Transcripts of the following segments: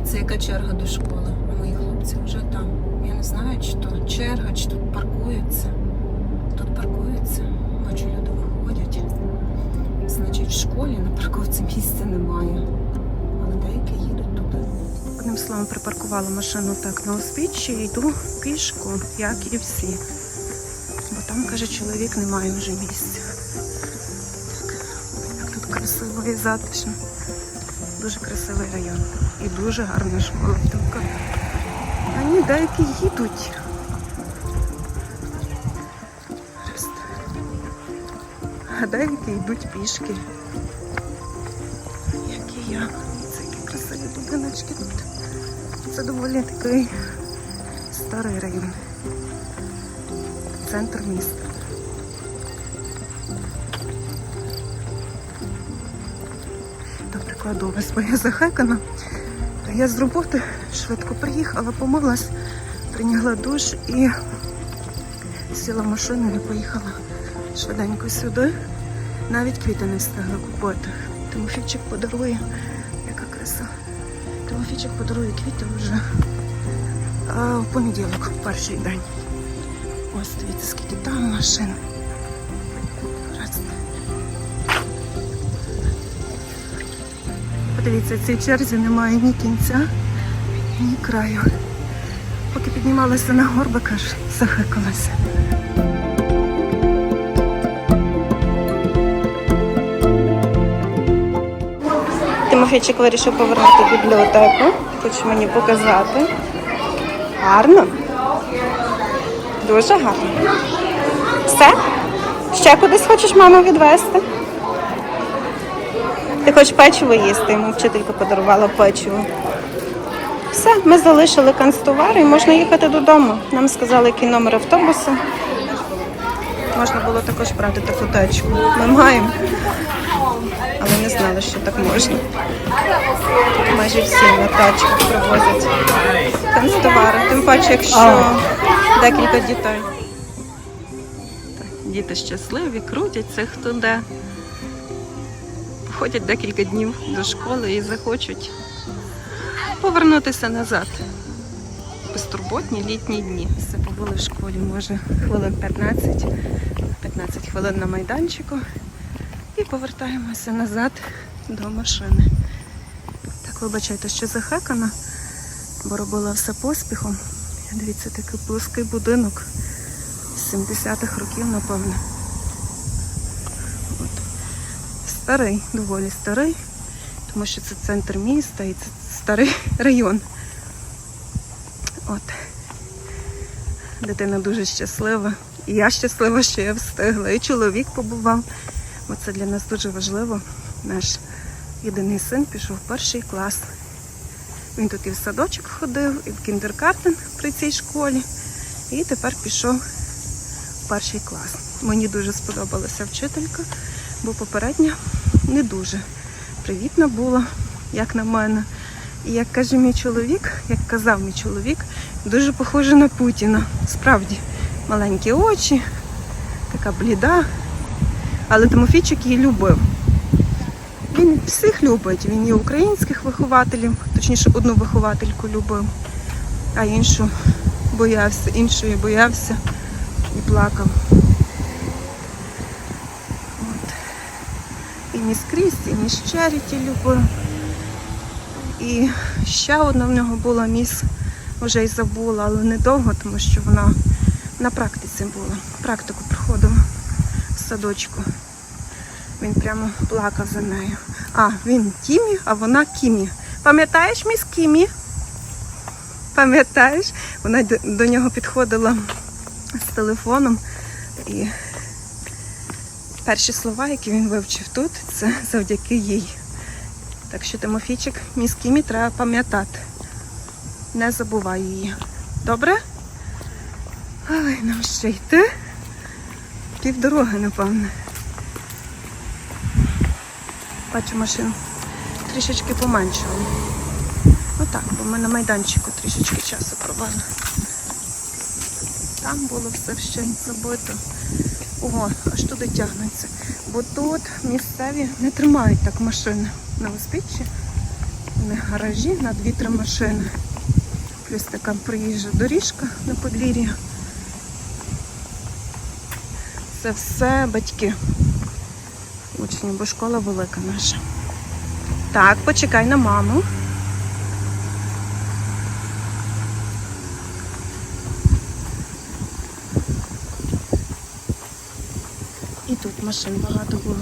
Дивіться, яка черга до школи. Мої хлопці вже там. Я не знаю, чи то черга, чи тут паркуються. Тут паркуються. Бачу, люди виходять. Значить, в школі на парковці місця немає. Але деякі їдуть туди. Одним словом, припаркувала машину так на узбіччі йду пішку, як і всі. Бо там, каже, чоловік немає вже місця. Так, як тут красиво і затишно. Дуже красивий район. І дуже гарна школа. Тільки ні, деякі їдуть. А деякі йдуть пішки. Як і я. Це які красиві будиночки тут. Це доволі такий старий район. Центр міста. До прикладу, моя захекана. Я з роботи швидко приїхала, помилась, прийняла душ і сіла в машину і поїхала швиденько сюди. Навіть квіти не встигла купити. Тимофійчик подарує, яка краса. Тимофійчик подарує квіти вже а, в понеділок, в перший день. Ось дивіться, скільки там машин. Подивіться, цій черзі немає ні кінця, ні краю. Поки піднімалася на горбик, аж захикалася. Тимофійчик вирішив повернути бібліотеку. Хоче мені показати. Гарно. Дуже гарно. Все? Ще кудись хочеш маму відвезти? Ти хочеш печиво їсти, йому вчителька подарувала печиво. Все, ми залишили канцтовар і можна їхати додому. Нам сказали, який номер автобуса. Можна було також брати таку тачку. Ми маємо. Але не знали, що так можна. Тут майже всі на тачках привозять канцтовари. Тим паче, якщо декілька дітей. Так, Діти щасливі, крутяться хто де. Ходять декілька днів до школи і захочуть повернутися назад. Безтурботні літні дні. Все побули в школі, може, хвилин 15, 15 хвилин на майданчику. І повертаємося назад до машини. Так, вибачайте, що захекана, бо робила все поспіхом. Дивіться, такий плоский будинок з 70-х років, напевно. От. Старий, доволі старий, тому що це центр міста і це старий район. От. Дитина дуже щаслива. І я щаслива, що я встигла. І чоловік побував. Бо це для нас дуже важливо. Наш єдиний син пішов в перший клас. Він тут і в садочок ходив, і в кіндеркартен при цій школі. І тепер пішов в перший клас. Мені дуже сподобалася вчителька, бо попередня не дуже привітна була, як на мене. І як каже мій чоловік, як казав мій чоловік, дуже похожа на Путіна. Справді, маленькі очі, така бліда. Але Тимофійчик її любив. Він всіх любить. Він і українських вихователів, точніше, одну виховательку любив, а іншу боявся, іншої боявся і плакав. І міс Крісті, і Черіті любив. І ще одна в нього була міс, вже й забула, але недовго, тому що вона на практиці була. Практику проходила в садочку. Він прямо плакав за нею. А, він Тімі, а вона Кімі. Пам'ятаєш міс Кімі? Пам'ятаєш? Вона до нього підходила з телефоном і перші слова, які він вивчив тут, це завдяки їй. Так що Тимофійчик, міс Кімі треба пам'ятати. Не забувай її. Добре? Ой, нам ще йти. Півдороги, напевне. Бачу машин трішечки поменшало. Ну так, бо ми на майданчику трішечки часу провели. Там було все ще забито. Ого, аж туди тягнеться. Бо тут місцеві не тримають так машини на узбіччі. Них гаражі на 2-3 машини. Плюс така проїжджа доріжка на подвір'я. Це все батьки. Учні, бо школа велика наша. Так, почекай на маму. Машин багато було.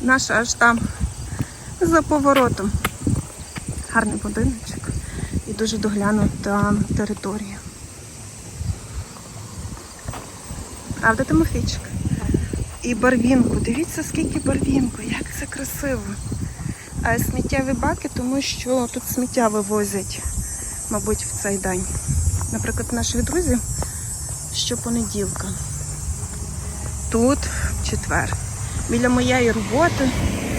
Наша аж там за поворотом. Гарний будиночок і дуже доглянута територія. Правда, Тимофійчик? І барвінку. Дивіться, скільки барвінку, як це красиво. Сміттєві баки, тому що тут сміття вивозять, мабуть, в цей день. Наприклад, наших друзів щопонеділка. Тут в четвер. Біля моєї роботи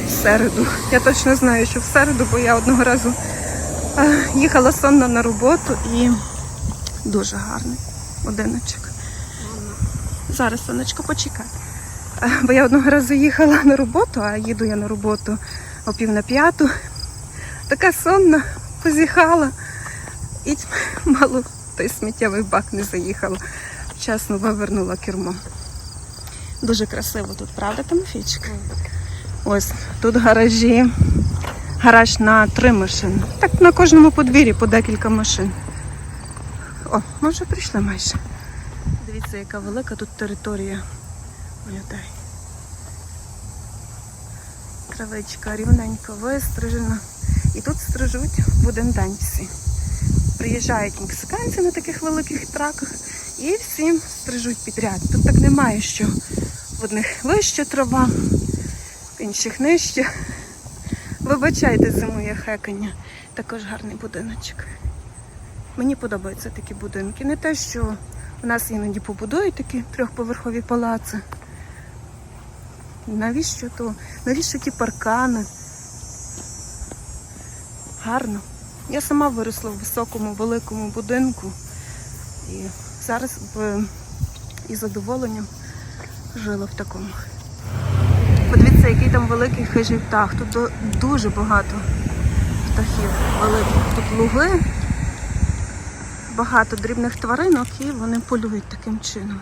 в середу. Я точно знаю, що в середу, бо я одного разу їхала сонно на роботу і дуже гарний будиночок. Зараз, сонечко, почекай. Бо я одного разу їхала на роботу, а їду я на роботу о пів на п'яту. Така сонна, позіхала і мало той сміттєвий бак не заїхала. Вчасно вивернула кермо. Дуже красиво тут, правда, Тимофійчик? Ось тут гаражі. Гараж на три машини. Так на кожному подвір'ї по декілька машин. О, ми вже прийшли майже. Дивіться, яка велика тут територія людей. Травичка рівненько вистрижена. І тут стрижуть в один день всі. Приїжджають мексиканці на таких великих траках і всім стрижуть підряд. Тут так немає, що в одних вища трава, в інших нижче. Вибачайте, зимує хекання. Також гарний будиночок. Мені подобаються такі будинки. Не те, що у нас іноді побудують такі трьохповерхові палаци. Навіщо то? Навіщо ті паркани? Гарно. Я сама виросла в високому, великому будинку. І зараз б із задоволенням жила в такому. Подивіться, який там великий хижий птах. Тут дуже багато птахів великих. Тут луги, багато дрібних тваринок і вони полюють таким чином.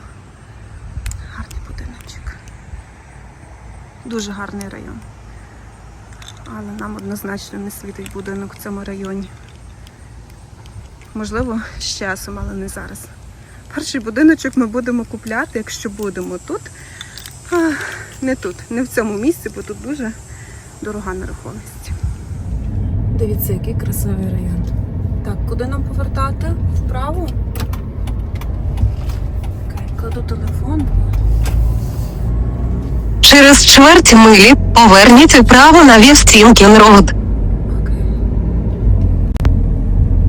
Гарний будиночок. Дуже гарний район. Але нам однозначно не світить будинок в цьому районі. Можливо, з часом, але не зараз. Перший будиночок ми будемо купляти, якщо будемо тут. А, не тут, не в цьому місці, бо тут дуже дорога нерухомість. Дивіться, який красивий район. Так, куди нам повертати? Вправо? Окей, кладу телефон. Через чверть милі поверніть вправо на Вівстінкін Роуд.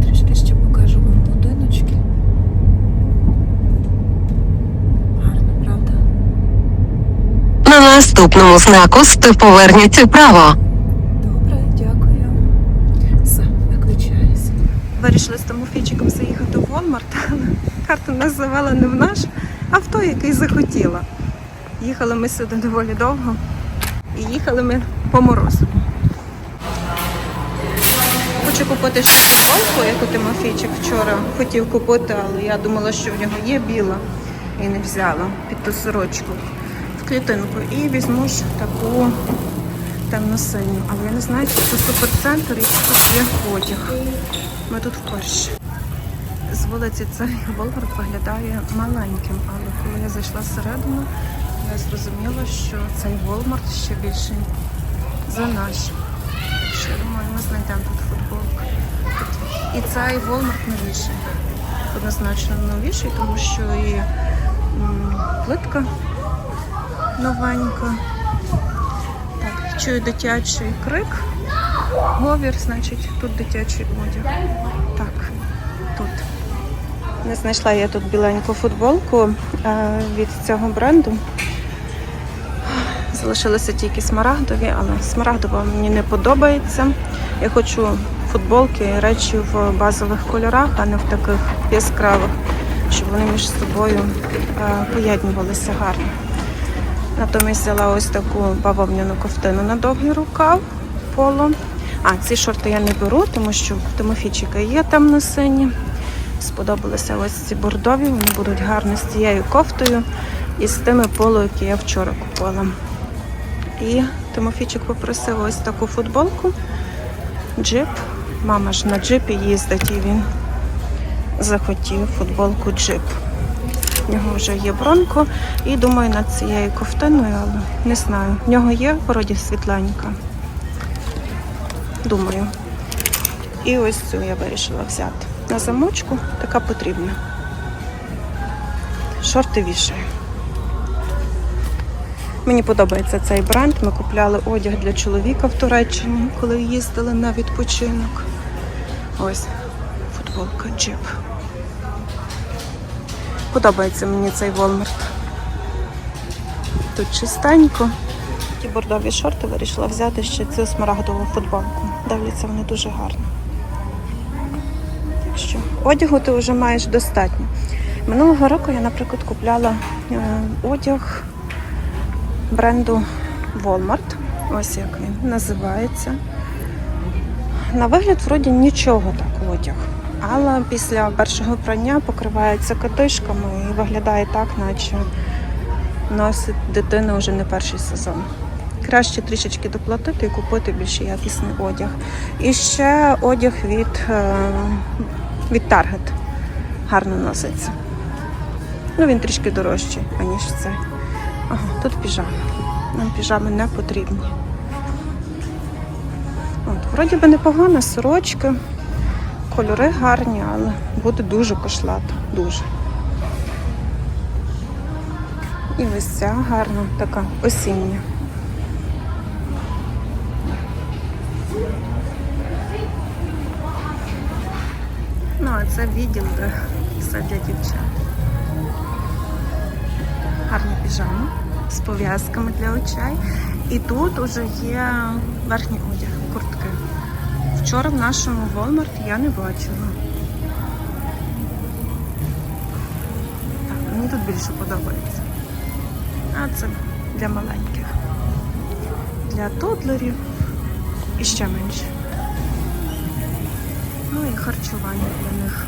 Трішки ще покажу вам будиночки. Гарно, правда? На наступному знаку сти поверніть вправо. Добре, дякую. Все, виключаюся. Вирішили з Тимофійчиком заїхати в Walmart, але карта нас завела не в наш, а в той, який захотіла. Їхали ми сюди доволі довго і їхали ми по морозу. Хочу купити ще футболку, яку Тимофійчик вчора хотів купити, але я думала, що в нього є біла і не взяла під ту сорочку в клітинку. І візьму ж таку темно-синю. Але я не знаю, чи це суперцентр і чи тут є потяг. Ми тут вперше. З вулиці цей Волгард виглядає маленьким, але коли я зайшла всередину, я зрозуміла, що цей Волмарт ще більший за наш. Що думаю, ми знайдемо тут футболку. І цей Волмарт новіший. Однозначно новіший, тому що і плитка новенька. Так, чую дитячий крик. Говір, значить, тут дитячий одяг. Так, тут. Не знайшла я тут біленьку футболку від цього бренду. Залишилися тільки смарагдові, але смарагдова мені не подобається. Я хочу футболки речі в базових кольорах, а не в таких яскравих, щоб вони між собою е, поєднувалися гарно. Натомість взяла ось таку бавовняну ковтину на довгий рукав поло. А, ці шорти я не беру, тому що в Тимофійчика є темно-сині. Сподобалися ось ці бордові, вони будуть гарні з цією кофтою і з тими поло, які я вчора купила. І Тимофійчик попросив ось таку футболку. Джип. Мама ж на джипі їздить і він захотів футболку джип. В нього вже є бронко і думаю над цією ковтиною, але не знаю. В нього є вроді світленька. Думаю. І ось цю я вирішила взяти. На замочку така потрібна. Шорти вішаю. Мені подобається цей бренд. Ми купляли одяг для чоловіка в Туреччині, коли їздили на відпочинок. Ось футболка джип. Подобається мені цей Walmart. Тут чистенько. Ті бордові шорти вирішила взяти ще цю смарагдову футболку. Дивляться вони дуже гарно. Так що одягу ти вже маєш достатньо. Минулого року я, наприклад, купляла е, одяг бренду Walmart. Ось як він називається. На вигляд, вроді, нічого так одяг. Але після першого прання покривається катишками і виглядає так, наче носить дитина вже не перший сезон. Краще трішечки доплатити і купити більш якісний одяг. І ще одяг від, е, від Target гарно носиться. Ну, він трішки дорожчий, аніж цей. Ага, тут піжами. Нам піжами не потрібні. От, вроді би непогана сорочка. Кольори гарні, але буде дуже кошлато. Дуже. І ось ця гарна, така осіння. Ну, а це відділ, де все дівчат. Гарні піжами з пов'язками для очей. І тут уже є верхній одяг, куртки. Вчора в нашому Walmart я не бачила. Так, мені тут більше подобається. А це для маленьких. Для тодлерів і ще менше. Ну і харчування для них.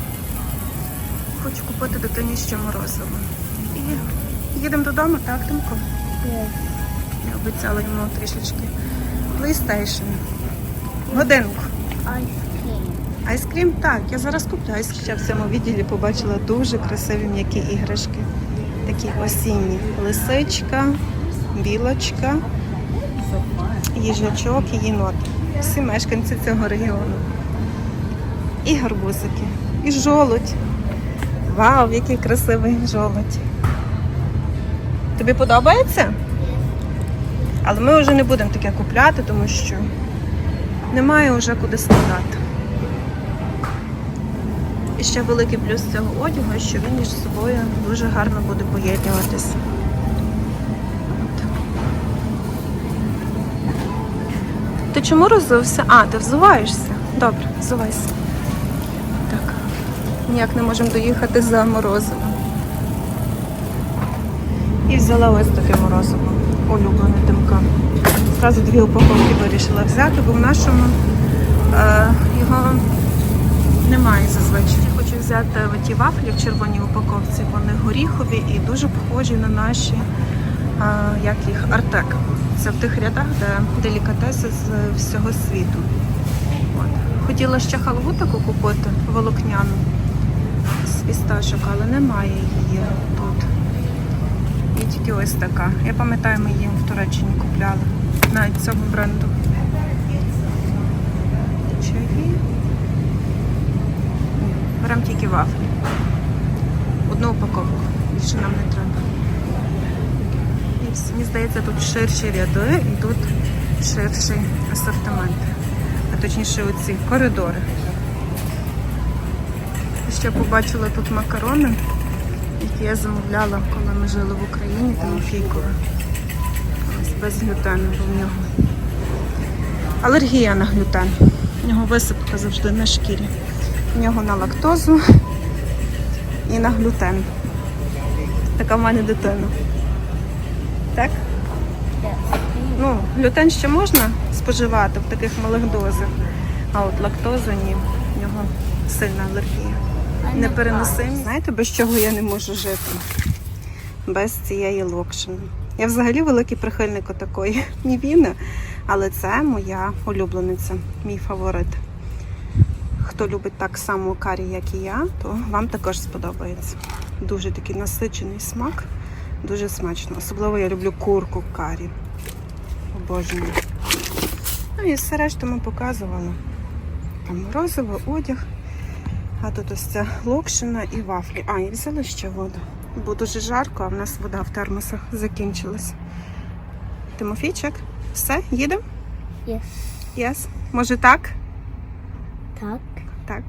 Хочу купити дитині ще морозиво. І їдемо додому, так, Тимко? Я обіцяла йому трішечки PlayStation. Годинку. Айскрім, так, я зараз куплю айскрім. Ще в цьому відділі побачила дуже красиві м'які іграшки. Такі осінні. Лисичка, білочка, їжачок і єнот. Всі мешканці цього регіону. І гарбузики, і жолудь. Вау, який красивий жолудь. Тобі подобається? Але ми вже не будемо таке купляти, тому що немає вже куди складати. І ще великий плюс цього одягу, що він між собою дуже гарно буде поєднуватися. От. Ти чому розувся? А, ти взуваєшся? Добре, взувайся. Так. Ніяк не можемо доїхати за морозивом. І взяла ось таке морозиво, улюблене тимка. Зразу дві упаковки вирішила взяти, бо в нашому е, його немає зазвичай. Хочу взяти ті вафлі в червоній упаковці. Вони горіхові і дуже похожі на наші, е, як їх, артек. Це в тих рядах, де делікатеси з всього світу. От. Хотіла ще халву таку купити, волокняну з фісташок, але немає її тільки ось така. Я пам'ятаю, ми її в Туреччині купляли. Навіть цього бренду. Чаї. Беремо тільки вафлі. Одну упаковку. Більше нам не треба. І. Мені здається, тут ширші ряди і тут ширший асортимент. А точніше оці коридори. Ще побачила тут макарони які я замовляла, коли ми жили в Україні, Тимофійкове. Ось без глютену, бо в нього алергія на глютен. У нього висипка завжди на шкірі. У нього на лактозу і на глютен. Така в мене дитина. Так? Ну, глютен ще можна споживати в таких малих дозах, а от лактозу ні. В нього сильна алергія. Непереносимість. Знаєте, без чого я не можу жити? Без цієї локшини. Я взагалі великий прихильник такої нівіни, але це моя улюблениця, мій фаворит. Хто любить так само карі, як і я, то вам також сподобається. Дуже такий насичений смак, дуже смачно. Особливо я люблю курку карі. Обожнюю. Ну і все решту ми показували. Там розовий одяг. А тут ось ця локшина і вафлі. А, і взяли ще воду. Бо дуже жарко, а в нас вода в термосах закінчилась. Тимофійчик, все, їдемо? Yes. Yes. Може так? Так. Так.